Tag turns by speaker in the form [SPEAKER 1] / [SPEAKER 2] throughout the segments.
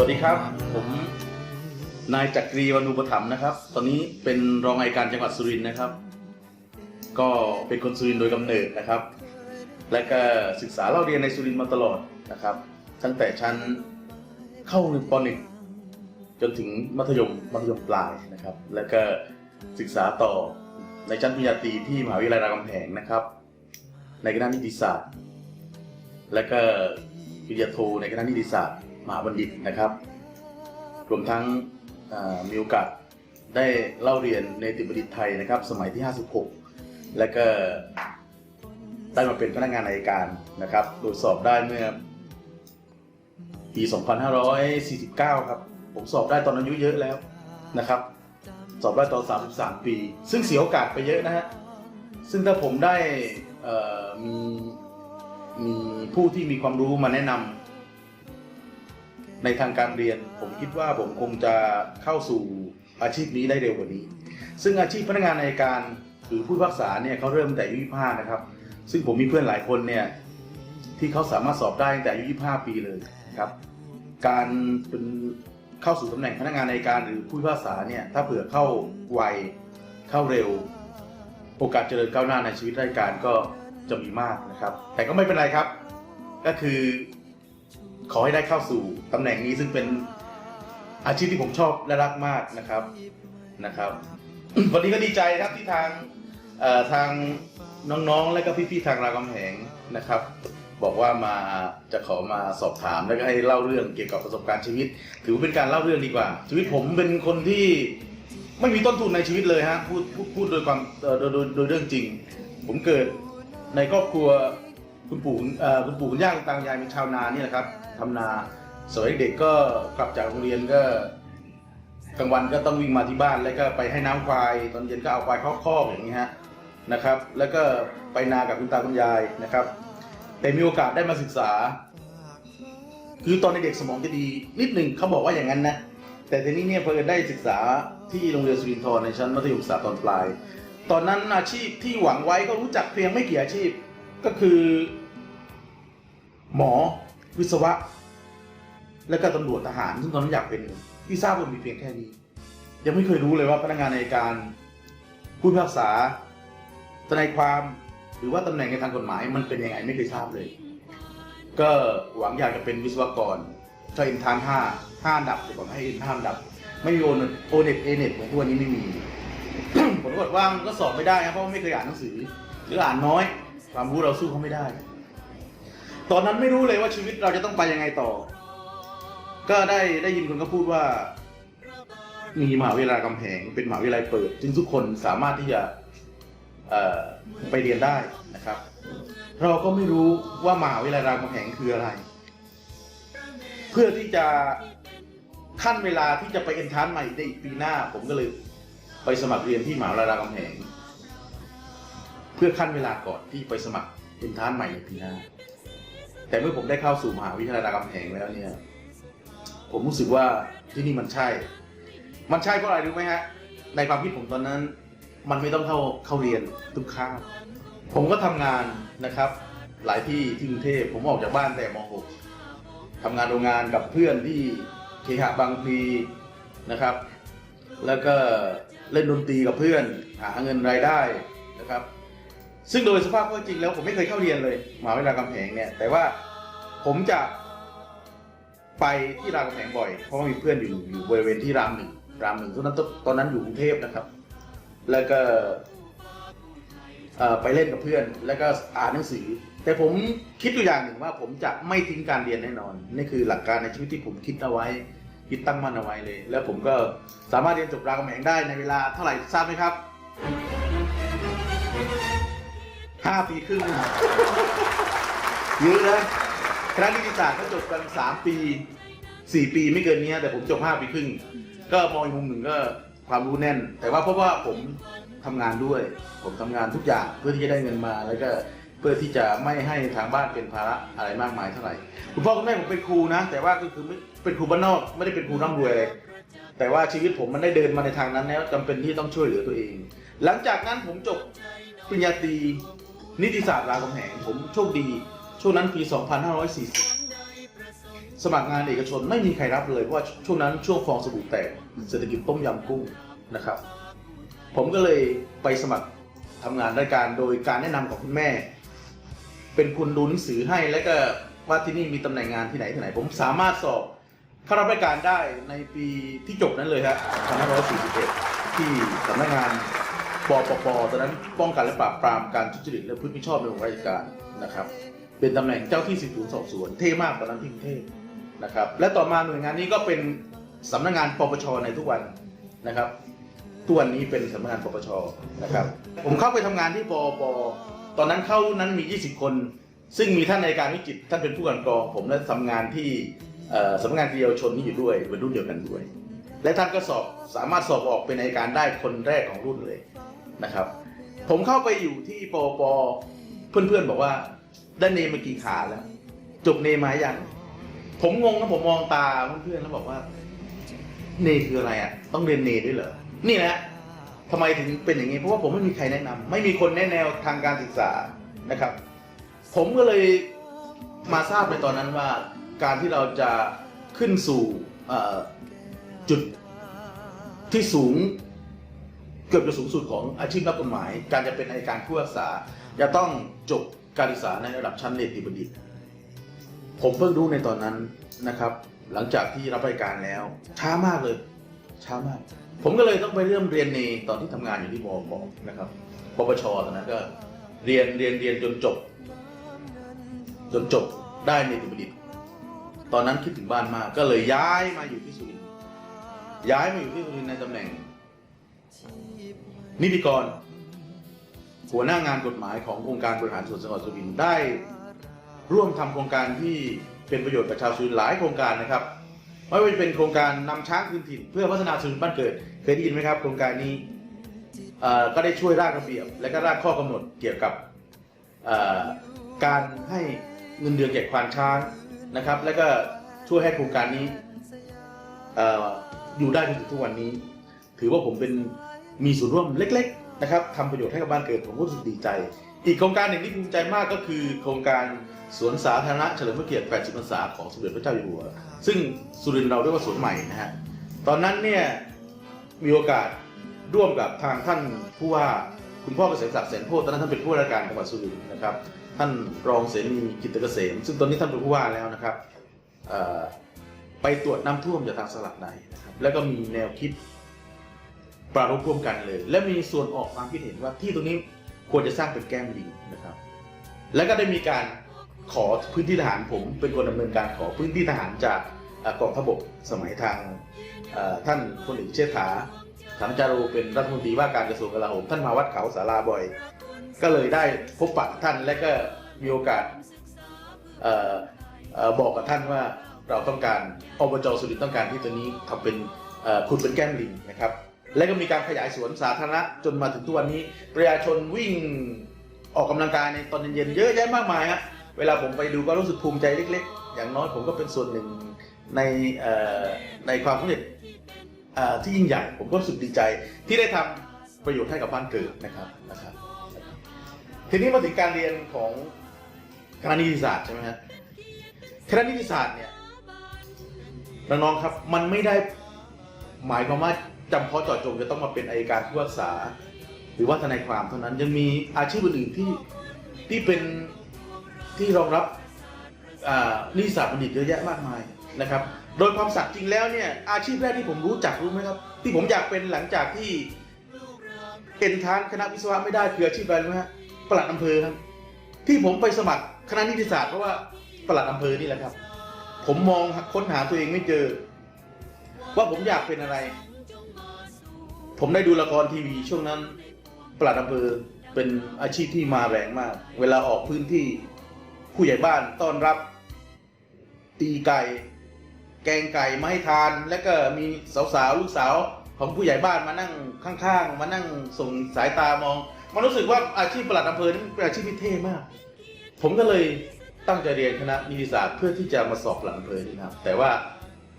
[SPEAKER 1] วั
[SPEAKER 2] สดีครับ ผมนายจักรีวรรณูปถัมภ์นะครับ ตอนนี้เป็นรองอัยการจังหวัดสุรินทร์นะครับ ก็เป็นคนสุรินทร์โดยกำเนิดนะครับ และก็ศึกษาเล่าเรียนในสุรินทร์มาตลอดนะครับ ตั้งแต่ชั้นเข้าป .1 จนถึงมัธยมมัธยมปลายนะครับ แล้วก็ศึกษาต่อในชั้นปริญญาตรีที่มหาวิทยาลัยรามคำแหงนะครับ ในคณะนิติศาสตร์ และก็ปริญญาโทในคณะนิติศาสตร์ มหาบัณฑิตนะครับรวมทั้งมีโอกาสได้เล่าเรียนในติบัณฑิตไทยนะครับ สมัยที่ 56 และก็ได้มาเป็นพนักงานอัยการนะครับโดยสอบได้เมื่อปี 2549 ครับ ผมสอบได้ตอนอายุเยอะแล้วนะครับ สอบได้ตอน 33 ปี ซึ่งเสียโอกาสไปเยอะนะฮะ ซึ่งถ้าผมได้มีมีผู้ที่มีความรู้มาแนะนำ ในทางการเรียนผมคิดว่าผมคงจะเข้าสู่อาชีพนี้ได้เร็วกว่านี้ ซึ่งอาชีพพนักงานในการหรือผู้พิพากษาเนี่ยเขาเริ่มแต่อายุ25นะครับ ซึ่งผมมีเพื่อนหลายคนเนี่ยที่เขาสามารถสอบได้ตั้งแต่อายุ25 ปีเลยนะครับการเป็นเข้าสู่ตำแหน่งพนักงานในการหรือผู้พิพากษาเนี่ยถ้าเผื่อเข้าไวเข้าเร็ว โอกาสเจริญก้าวหน้าในชีวิตราชการก็จะมีมากนะครับ แต่ก็ไม่เป็นไรครับ ก็คือ ขอให้ได้เข้าสู่ตำแหน่งนี้ซึ่งเป็นอาชีพที่ผมชอบและรักมากนะครับนะครับ วันนี้ก็ดีใจครับที่ทางทางน้องๆ และก็พี่ๆทางรามคำแหงนะครับ บอกว่ามาจะขอมาสอบถามแล้วก็ให้เล่าเรื่องเกี่ยวกับประสบการณ์ชีวิต ถือว่าเป็นการเล่าเรื่องดีกว่า ชีวิตผมเป็นคนที่ไม่มีต้นทุนในชีวิตเลยฮะพูดพูดพูดโดยความโดยโดยโดยเรื่องจริง ผมเกิดในครอบครัวคุณปู่คุณปู่คุณย่าคุณตาคุณยายเป็นชาวนานี่แหละครับ ทำนาสมัยเด็กก็กลับจากโรงเรียนก็กลางวันก็ต้องวิ่งมาที่บ้านแล้วก็ไปให้น้ำควายตอนเย็นก็เอาควายเข้าคอกอย่างนี้ฮะนะครับ แล้วก็ไปนากับคุณตาคุณยายนะครับ แต่มีโอกาสได้มาศึกษา คือตอนเด็กสมองจะดีนิดหนึ่งเขาบอกว่าอย่างนั้นนะแต่ทีนี้เนี่ยเพอได้ศึกษาที่โรงเรียนสุรินทร์ในชั้นมัธยมศึกษาตอนปลาย ตอนนั้นอาชีพที่หวังไว้ก็รู้จักเพียงไม่กี่อาชีพก็คือ หมอ วิศวะ และก็ตำรวจทหารซึ่งตอนนั้นอยากเป็นที่ทราบว่ามีเพียงแค่นี้ ยังไม่เคยรู้เลยว่าพนักงานในการผู้พิพากษาทนายความหรือว่าตำแหน่งในทางกฎหมายมันเป็นยังไงไม่เคยทราบเลย ก็หวังอยากจะเป็นวิศวกรก็เอ็นทานห้าห้าดับแต่ก่อนให้เอ็นห้านดับ ไม่มีโอนโอเน็ตเอเน็ตเหมือนทุกวันนี้ไม่มีผลปรากฏว่ามันก็สอบไม่ได้ครับเพราะไม่เคยอ่านหนังสือ หรืออ่านน้อย ความรู้เราสู้เขาไม่ได้ ตอนนั้นไม่รู้เลยว่าชีวิตเราจะต้องไปยังไงต่อ ก็ได้ได้ยินคนก็พูดว่า มีมหาวิทยาลัยกำแพงเป็นมหาวิทยาลัยเปิด ซึ่งทุกคนสามารถที่จะไปเรียนได้นะครับ เราก็ไม่รู้ว่ามหาวิทยาลัยรามคำแหงคืออะไร เพื่อที่จะขั้นเวลาที่จะไปเอ็นทานซ์ใหม่ในอีกปีหน้า ผมก็เลยไปสมัครเรียนที่มหาวิทยาลัยรามคำแหงเพื่อขั้นเวลาก่อนที่ไปสมัครเอ็นทานซ์ใหม่ในปีหน้า แต่เมื่อผมได้เข้าสู่มหาวิทยาลัยรามคำแหงแล้วเนี่ย ผมรู้สึกว่าที่นี่มันใช่ มันใช่เพราะอะไรรู้ไหมฮะ ในความคิดผมตอนนั้น มันไม่ต้องเข้าเข้าเรียนทุกคาบผมก็ทำงานนะครับ หลายที่ที่กรุงเทพผมออกจากบ้านแต่ม .6 ทำงานโรงงานกับเพื่อนที่เคหะบางพลีนะครับ แล้วก็เล่นดนตรีกับเพื่อนหาเงินรายได้นะครับ ซึ่งโดยสภาพก็จริงแล้วผมไม่เคยเข้าเรียนเลยมหาวิทยาลัยรามคำแหงเนี่ยแต่ว่า ผมจะไปที่รามคำแหงบ่อย เพราะว่ามีเพื่อนอยู่อยู่บริเวณที่รามหนึ่งรามหนึ่งตอนนั้นตอนนั้นอยู่กรุงเทพนะครับ แล้วก็ไปเล่นกับเพื่อน แล้วก็อ่านหนังสือ แต่ผมคิดอยู่อย่างหนึ่งว่า ผมจะไม่ทิ้งการเรียนแน่นอน นี่คือหลักการในชีวิตที่ผมคิดเอาไว้ คิดตั้งมั่นเอาไว้เลย แล้วผมก็สามารถเรียนจบรามคำแหงได้ในเวลาเท่าไหร่ทราบไหมครับห้าปีครึ่งเยอะนะ คณะนิติศาสตร์ก็จบกันสามปีสี่ปีไม่เกินนี้แต่ผมจบห้าปีครึ่ง ก็มองอีกมุมหนึ่งก็ความรู้แน่น แต่ว่าเพราะว่าผมทำงานด้วย ผมทำงานทุกอย่างเพื่อที่จะได้เงินมาแล้วก็เพื่อที่จะไม่ให้ทางบ้านเป็นภาระอะไรมากมายเท่าไหร่คุณพ่อคุณแม่ผมเป็นครูนะ แต่ว่าก็คือไม่เป็นครูบ้านนอกไม่ได้เป็นครูร่ำรวยเลยแต่ว่าชีวิตผมมันได้เดินมาในทางนั้นแล้วจำเป็นที่ต้องช่วยเหลือตัวเอง หลังจากนั้นผมจบปริญญาตรีนิติศาสตร์รามคำแหงผมโชคดี ช่วงนั้นปี 2540 สมัครงานเอกชนไม่มีใครรับเลยเพราะว่าช่วงนั้นช่วงฟองสบู่แตกเศรษฐกิจต้มยำกุ้งนะครับ ผมก็เลยไปสมัครทำงานรายการโดยการแนะนำของคุณแม่ เป็นคุณดูหนังสือให้แล้วก็ว่าที่นี่มีตำแหน่งงานที่ไหนที่ไหน ผมสามารถสอบเข้ารับราชการได้ในปีที่จบนั้นเลยครับ2541 ที่สำนักงานปปปตอนนั้นป้องกันและปราบปรามการทุจริตและพฤติมิชอบในวงราชการนะครับ เป็นตำแหน่งเจ้าที่สืบสวนสอบสวนเท่มากตอนนั้นที่กรุงเทพนะครับ และต่อมาหน่วยงานนี้ก็เป็นสำนักงานปปชในทุกวันนะครับทุกวันนี้เป็นสำนักงานปปชนะครับ ผมเข้าไปทำงานที่ปปตอนนั้นเข้ารุ่นนั้นมี 20 คน ซึ่งมีท่านในการวิจิตท่านเป็นผู้การกรอง ผมและทำงานที่สำนักงานเยาวชนนี่อยู่ด้วยเป็นรุ่นเดียวกันด้วย และท่านก็สอบสามารถสอบออกเป็นในการได้คนแรกของรุ่นเลยนะครับ ผมเข้าไปอยู่ที่ปปเพื่อนๆบอกว่า ได้เนมากี่ขาแล้ว จบเนมายังผมงงนะผมมองตาเพื่อนๆแล้วบอกว่า เนคืออะไรอะ ต้องเรียนเนด้วยเหรอ นี่แหละทำไมถึงเป็นอย่างนี้เพราะว่าผมไม่มีใครแนะนำไม่มีคนแนะแนวทางการศึกษานะครับ ผมก็เลยมาทราบในตอนนั้นว่าการที่เราจะขึ้นสู่จุดที่สูงเกือบจะสูงสุดของอาชีพนักกฎหมาย การจะเป็นอัยการผู้พิพากษาจะต้องจบ การศึกษาในระดับชั้นเนตรีบัณฑิต ผมเพิ่งรู้ในตอนนั้นนะครับ หลังจากที่รับรายการแล้ว ช้ามากเลย ช้ามาก ผมก็เลยต้องไปเริ่มเรียนในตอนที่ทำงานอยู่ที่บปนะครับปปชตอนนั้นก็เรียนเรียนเรียนจนจบ จนจบได้ในตรีบัณฑิต ตอนนั้นคิดถึงบ้านมาก ก็เลยย้ายมาอยู่ที่สุรินทร์ย้ายมาอยู่ที่สุรินทร์ในตำแหน่งนิติกร หัวหน้างานกฎหมายขององค์การบริหารส่วนจังหวัดสุรินทร์ได้ร่วมทำโครงการที่เป็นประโยชน์กับชาวสุรินทร์หลายโครงการนะครับไม่ว่าจะเป็นโครงการนำช้างคืนถิ่น เพื่อพัฒนาสุรินทร์บ้านเกิดเคยได้ยินไหมครับ โครงการนี้ก็ได้ช่วยร่างระเบียบ และก็ร่างข้อกำหนดเกี่ยวกับการให้เงินเดือนแก่ควานช้างนะครับ และก็ช่วยให้โครงการนี้เอ่ออยู่ได้จนถึงทุกวันนี้ ถือว่าผมเป็นมีส่วนร่วมเล็ก ๆ นะครับทำประโยชน์ให้กับบ้านเกิดผมก็รู้สึกดีใจ อีกโครงการหนึ่งที่ภูมิใจมากก็คือโครงการสวนสาธารณะเฉลิมพระเกียรติ 80 พรรษาของสมเด็จพระเจ้าอยู่หัว ซึ่งสุรินทร์เราเรียกว่าสวนใหม่นะฮะ ตอนนั้นเนี่ยมีโอกาสร่วมกับทางท่านผู้ว่าคุณพ่อเกษมศักดิ์เสนโพธิ์ตอนนั้นท่านเป็นผู้ว่าราชการจังหวัดสุรินทร์นะครับ ท่านรองเสนีกิตตเกษม ซึ่งตอนนี้ท่านเป็นผู้ว่าแล้วนะครับไปตรวจน้ำท่วมจากทางสลักใดนะครับแล้วก็มีแนวคิด ปรารภร่วมกันเลย และมีส่วนออกความคิดเห็นว่าที่ตรงนี้ควรจะสร้างเป็นแก้มลิงนะครับ แล้วก็ได้มีการขอพื้นที่ทหารผมเป็นคนดำเนินการขอพื้นที่ทหารจากกองทัพบกสมัยทางท่านพลเอกเชษฐาสังจารุเป็นรัฐมนตรีว่าการกระทรวงกลาโหมท่านมาวัดเขาสาราบ่อย ก็เลยได้พบปะท่านและก็มีโอกาสออบอกกับท่านว่าเราต้องการอบจสุรินต้องการที่ตัวนี้ทำเป็นเอ่อขุดเป็นแก้มลิงนะครับ และก็มีการขยายสวนสาธารณะจนมาถึงทุกวันนี้ ประชาชนวิ่งออกกำลังกายในตอนเย็นๆเยอะแยะมากมายฮะเวลาผมไปดูก็รู้สึกภูมิใจเล็ก ๆ อย่างน้อยผมก็เป็นส่วนหนึ่งในในความสำเร็จที่ยิ่งใหญ่ผมก็รู้สึกดีใจที่ได้ทำประโยชน์ให้กับบ้านเกิดนะครับนะครับ ทีนี้มาถึงการเรียนของคณะนิติศาสตร์ใช่ไหมฮะคณะนิติศาสตร์เนี่ยน้องๆครับมันไม่ได้หมายความว่า จำเพาะเจาะจงจะต้องมาเป็นอายการผู้พิพากษา หรือว่าทนายความเท่านั้นยังมีอาชีพอื่นๆที่ที่เป็นที่รองรับนิติศาสตร์บัณฑิตเยอะแยะมากมายนะครับ โดยความสัตย์จริงแล้วเนี่ยอาชีพแรกที่ผมรู้จักรู้ไหมครับ ที่ผมอยากเป็นหลังจากที่เอ็นทานคณะวิศวะไม่ได้คืออาชีพอะไรรู้ไหมฮะปลัดอำเภอครับที่ผมไปสมัครคณะนิติศาสตร์เพราะว่าปลัดอำเภอนี่แหละครับ ผมมองค้นหาตัวเองไม่เจอ ว่าผมอยากเป็นอะไร ผมได้ดูละครทีวีช่วงนั้นปลัดอำเภอเป็นอาชีพที่มาแรงมาก เวลาออกพื้นที่ผู้ใหญ่บ้านต้อนรับ ตีไก่ แกงไก่มาให้ทาน แล้วก็มีสาวๆลูกสาวของผู้ใหญ่บ้านมานั่งข้างๆ มานั่งส่งสายตามอง มันรู้สึกว่าอาชีพปลัดอำเภอนี่เป็นอาชีพที่เท่มาก ผมก็เลยตั้งใจเรียนคณะนิติศาสตร์เพื่อที่จะมาสอบปลัดอำเภอนี่นะครับแต่ว่า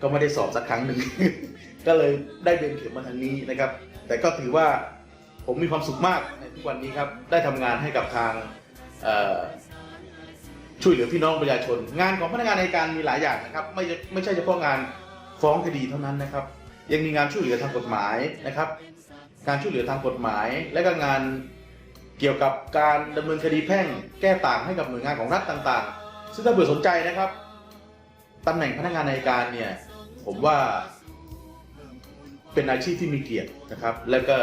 [SPEAKER 2] ก็ไม่ได้สอบสักครั้งหนึ่ง ก็เลยได้เดินเข็มมาทางนี้นะครับ แต่ก็ถือว่าผมมีความสุขมากในทุกวันนี้ครับ ได้ทำงานให้กับทางช่วยเหลือพี่น้องประชาชน งานของพนักงานในการมีหลายอย่างนะครับ ไม่ใช่ไม่ใช่เฉพาะงานฟ้องคดีเท่านั้นนะครับ ยังมีงานช่วยเหลือทางกฎหมายนะครับ การช่วยเหลือทางกฎหมาย และก็งานเกี่ยวกับการดำเนินคดีแพ่งแก้ต่างให้กับหน่วยงานของรัฐต่างๆ ซึ่งถ้าเบื่อสนใจนะครับตำแหน่งพนักงานในการเนี่ย ผมว่าเป็นอาชีพที่มีเกียรตินะครับ และก็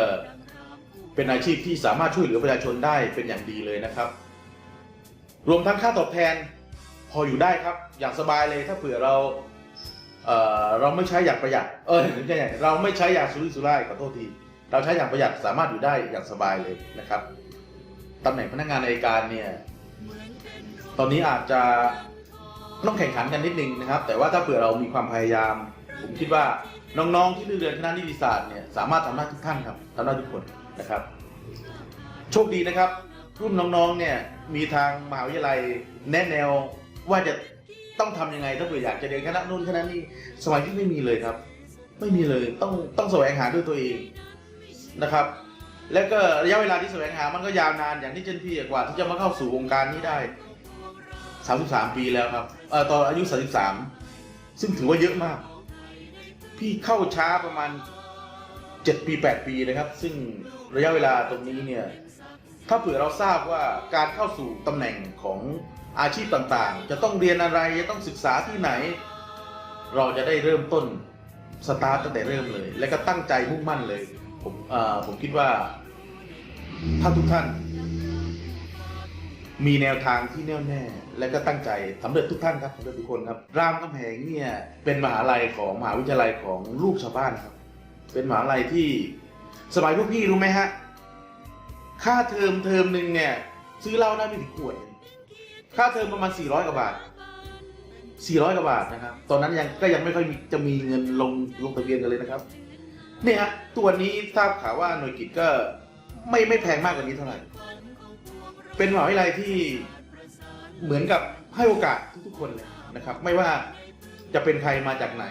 [SPEAKER 2] เป็นอาชีพที่สามารถช่วยเหลือประชาชนได้เป็นอย่างดีเลยนะครับ รวมทั้งค่าตอบแทนพออยู่ได้ครับ อย่างสบายเลยถ้าเผื่อเราเอ่อเราไม่ใช้อย่างประหยัดเออไม่ใช่เราไม่ใช้อย่างสุรุ่ยสุร่ายขอโทษที เราใช้อย่างประหยัดสามารถอยู่ได้อย่างสบายเลยนะครับตำแหน่งพนักงานในการเนี่ยตอนนี้อาจจะต้องแข่งขันกันนิดนึงนะครับ แต่ว่าถ้าเผื่อเรามีความพยายาม ผมคิดว่าน้องๆที่เรียนคณะนิติศาสตร์เนี่ยสามารถทำได้ทุกท่านครับทำได้ทุกคนนะครับ โชคดีนะครับ รุ่นน้องๆเนี่ยมีทางมหาวิทยาลัยแนะแนวว่าจะต้องทำยังไงถ้าเผื่ออยากจะเรียนคณะนู่นคณะนี้สมัยที่ไม่มีเลยครับ ไม่มีเลยต้องต้องแสวงหาด้วยตัวเองนะครับ แล้วก็ระยะเวลาที่แสวงหามันก็ยาวนานอย่างที่เจนพี่กว่าที่จะมาเข้าสู่วงการนี้ได้ 33 ปีแล้วครับเอ่อตอนอายุ 33 ซึ่งถือว่าเยอะมาก พี่เข้าช้าประมาณ 7 ปี 8 ปีนะครับ ซึ่งระยะเวลาตรงนี้เนี่ยถ้าเผื่อเราทราบว่าการเข้าสู่ตำแหน่งของอาชีพต่างๆ จะต้องเรียนอะไรจะต้องศึกษาที่ไหน เราจะได้เริ่มต้นสตาร์ตตั้งแต่เริ่มเลย และก็ตั้งใจมุ่งมั่นเลย ผมอ่อผมคิดว่าถ้าทุกท่าน มีแนวทางที่แน่วแน่และก็ตั้งใจสำเร็จทุกท่านครับสำเร็จทุกคนครับ รามคำแหงเนี่ยเป็นมหาลัยของมหาวิทยาลัยของลูกชาวบ้านครับ เป็นมหาลัยที่สมัยพวกพี่รู้ไหมฮะ ค่าเทอมเทอมหนึ่งเนี่ย ซื้อเหล้าได้ไม่ถึงขวดเองค่าเทอมประมาณ 400 กว่าบาท 400 กว่าบาทนะครับ ตอนนั้นยังก็ยังไม่ค่อยจะมีเงินลงลงทะเบียนกันเลยนะครับ เนี่ยฮะตัวนี้ทราบข่าวว่าหน่วยกิจก็ไม่ไม่แพงมากกว่านี้เท่าไหร่ เป็นมหาวิทยาลัยที่เหมือนกับให้โอกาสทุกๆคนเลยนะครับ ไม่ว่าจะเป็นใครมาจากไหน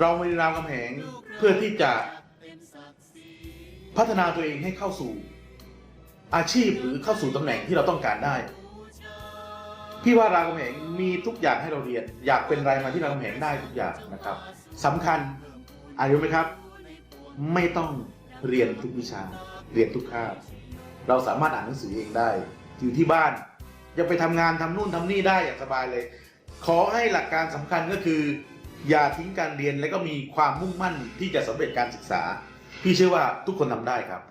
[SPEAKER 2] เรามารีรามคำแหงเพื่อที่จะพัฒนาตัวเองให้เข้าสู่อาชีพหรือเข้าสู่ตำแหน่งที่เราต้องการได้ พี่ว่ารามคำแหงมีทุกอย่างให้เราเรียน อยากเป็นอะไรมาที่รามคำแหงได้ทุกอย่างนะครับสำคัญอายุไหมครับ ไม่ต้องเรียนทุกวิชา เรียนทุกคาบ เราสามารถอ่านหนังสือเองได้ อยู่ที่บ้านยังไปทำงานทำนู่นทำนี่ได้อย่างสบายเลย ขอให้หลักการสำคัญก็คือ อย่าทิ้งการเรียนและก็มีความมุ่งมั่นที่จะสำเร็จการศึกษา พี่เชื่อว่าทุกคนทำได้ครับ